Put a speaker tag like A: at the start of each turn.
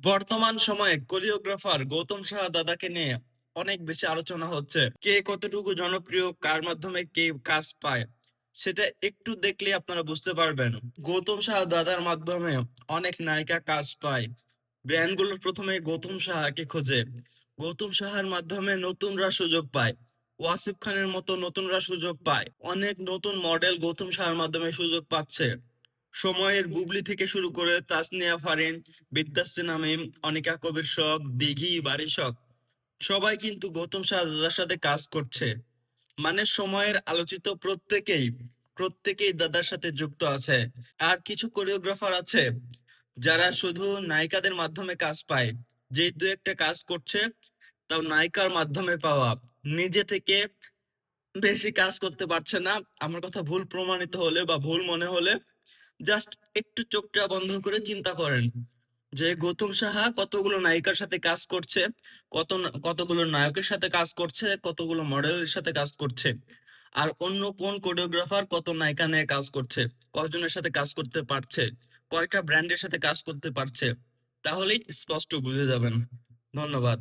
A: বর্তমান সময়ে কোরিওগ্রাফার গৌতম সাহা দাদাকে নিয়ে অনেক বেশি আলোচনা হচ্ছে। কে কতটুকু জনপ্রিয়, কার মাধ্যমে কে কাজ পায়, সেটা একটু দেখলে আপনারা বুঝতে পারবেন। গৌতম সাহা দাদার মাধ্যমে অনেক নায়িকা কাজ পায়। ব্র্যান্ডগুলো প্রথমে গৌতম সাহাকে খোঁজে। গৌতম সাহার মাধ্যমে নতুনরা সুযোগ পায়। ওয়াসিফ খানের মতো নতুনরা সুযোগ পায়। অনেক নতুন মডেল গৌতম সাহার মাধ্যমে সুযোগ পাচ্ছে। সময়ের বুবলি থেকে শুরু করে তাসনিয়া ফারিন, বিদ্যাশ্রী নামিম অনিকা কবির শখ, দিঘি বাড়ি শখ, সবাই কিন্তু গৌতম দাদার সাথে কাজ করছে। মানে সময়ের আলোচিত প্রত্যেকেই প্রত্যেকেই দাদার সাথে যুক্ত আছে। আর কিছু কোরিওগ্রাফার আছে, যারা শুধু নায়িকাদের মাধ্যমে কাজ পায়। যে দু একটা কাজ করছে, তাও নায়িকার মাধ্যমে পাওয়া। নিজে থেকে বেশি কাজ করতে পারছে না। আমার কথা ভুল প্রমাণিত হলে বা ভুল মনে হলে জাস্ট একটু চোখটা বন্ধ করে চিন্তা করেন যে গৌতম সাহা কতগুলো নায়িকার সাথে কাজ করছে কত কতগুলো নায়কের সাথে কাজ করছে কতগুলো মডেলের সাথে কাজ করছে আর অন্য কোন কোরিওগ্রাফার কত নায়িকা নিয়ে কাজ করছে কয়জনের সাথে কাজ করতে পারছে কয়টা ব্র্যান্ডের সাথে কাজ করতে পারছে তাহলেই স্পষ্ট বুঝে যাবেন। ধন্যবাদ।